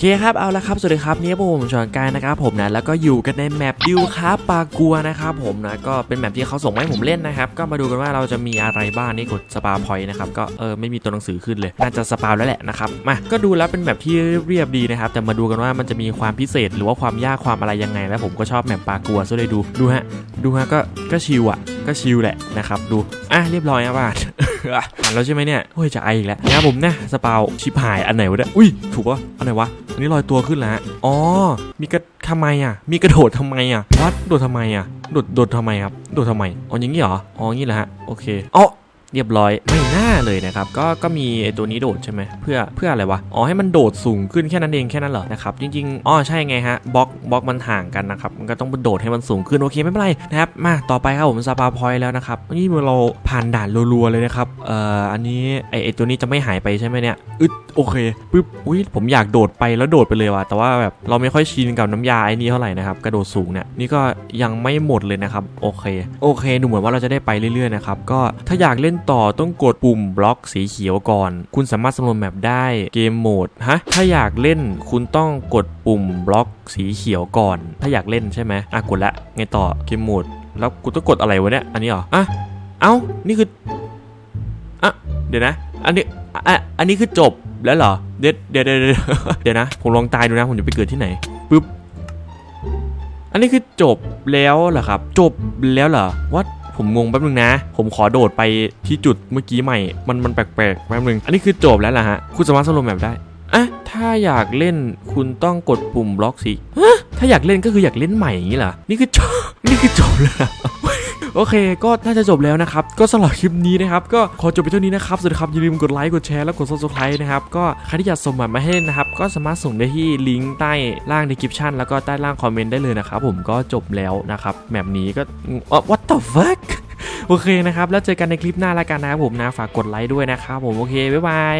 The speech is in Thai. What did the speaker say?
เคครับ เอาละครับ สวัสดีครับ นี่ผมชอนกายนะครับผมนะ แล้วก็อยู่กันในแมปดิวครับปากัวนะครับผมนะ ก็เป็นแมปที่เขาส่งมาให้ผมเล่นนะครับ ก็มาดูกันว่าเราจะมีอะไรบ้างนี่กดสปาพอยต์นะครับ ก็เออไม่มีตัวหนังสือขึ้นเลย น่าจะสปาแล้วแหละนะครับ มา ก็ดูแล้วเป็นแมปที่เรียบดีนะครับ แต่มาดูกันว่ามันจะมีความพิเศษหรือว่าความยากความอะไรยังไง แล้วผมก็ชอบแมปปากัวซะเลยดู ดูฮะ ดูฮะ ก็ ก็ชิลอะ ก็ชิลแหละนะครับ ดู อะ เรียบร้อยครับบ้า อ่านแล้วใช่ไหมเนี่ยโอ้ยจะไออีกแล้วนะครับผมนะสปาชิบหายอันไหนวะเนี่ยอุ้ยถูกปะอันไหนวะอันนี้ลอยตัวขึ้นแล้วอ๋อมีกระทำไมอะ มีกระโดดทำไมอะวัดโดดทำไมอะโดดโดดทำไมครับโดดทำไมอ๋ออย่างนี้เหรออ๋ออย่างงี้เหละฮะโอเคอ๋อ เรียบร้อยไม่น่าเลยนะครับ ก็ก็มีไอตัวนี้โดดใช่ไหมเพื่อเพื่ออะไรวะอ๋อให้มันโดดสูงขึ้นแค่นั้นเองแค่นั้นเหรอนะครับจริงๆอ๋อใช่ไงฮะบล็อกบล็อกมันห่างกันนะครับมันก็ต้องโดดให้มันสูงขึ้นโอเคไม่เป็นไรนะครับมาต่อไปครับผมสปาพอยแล้วนะครับนี่เราผ่านด่านรัวๆเลยนะครับเอ่ออันนี้ไอไอตัวนี้จะไม่หายไปใช่ไหมเนี่ยอึดโอเคปึ๊บอุ้ยผมอยากโดดไปแล้วโดดไปเลยว่ะแต่ว่าแบบเราไม่ค่อยชินกับน้ำยาไอ้นี้เท่าไหร่นะครับกระโดดสูงเนี่ยนี่ก็ยังไม่หมดเลยนะครับโอเคโอเคดูเหมือนว่าเราจะได้ไปเรื่อยๆนะครับก็ถ้าอยากเล่นต่อต้องกดปุ่มบล็อกสีเขียวก่อน คุณสามารถสำรวจแมปได้เกมโหมดฮะถ้าอยากเล่นคุณต้องกดปุ่มบล็อกสีเขียวก่อน ถ้าอยากเล่นใช่ไหมอะกดละไงต่อเกมโหมด แล้วกูต้องกดอะไรวะเนี่ยอันนี้เหรออะเอ้านี่คืออะเดี๋ยวนะ อันนี้อะอันนี้คือจบแล้วเหรอเดี๋ยวเดี๋ยวเดี๋ยวเดี๋ยวเดี๋ยนะผมลองตายดูนะผมจะไปเกิดที่ไหนปึ๊บอันนี้คือจบแล้วเหรอครับ จบแล้วเหรอวัด ผมงงแป๊บนึงนะ ผมขอโดดไปที่จุดเมื่อกี้ใหม่ มันมันแปลกๆแป๊บนึง อันนี้คือจบแล้วล่ะฮะ คุณสามารถสรุปแบบได้อะถ้าอยากเล่นคุณต้องกดปุ่มบล็อกสิถ้าอยากเล่นก็คืออยากเล่นใหม่อย่างนี้เหรอ นี่คือจบ นี่คือจบแล้ว โอเค ก็น่าจะจบแล้วนะครับ ก็สำหรับคลิปนี้นะครับ ก็ขอจบไปเท่านี้นะครับสวัสดีครับอย่าลืมกดไลค์กดแชร์และกด subscribe นะครับก็ใครที่อยากส่งบัตรมาให้นนะครับ ก็สามารถส่งได้ที่ลิงก์ใต้ล่างในคลิปชั่นแล้วก็ใต้ล่างคอมเมนต์ได้เลยนะครับผมก็จบแล้วนะครับแบบนี้ก็อ๋อ what the fuck โอเคนะครับ แล้วเจอกันในคลิปหน้าละกันนะครับผมนะ ฝากกดไลค์ด้วยนะครับผม โอเค บ๊ายบาย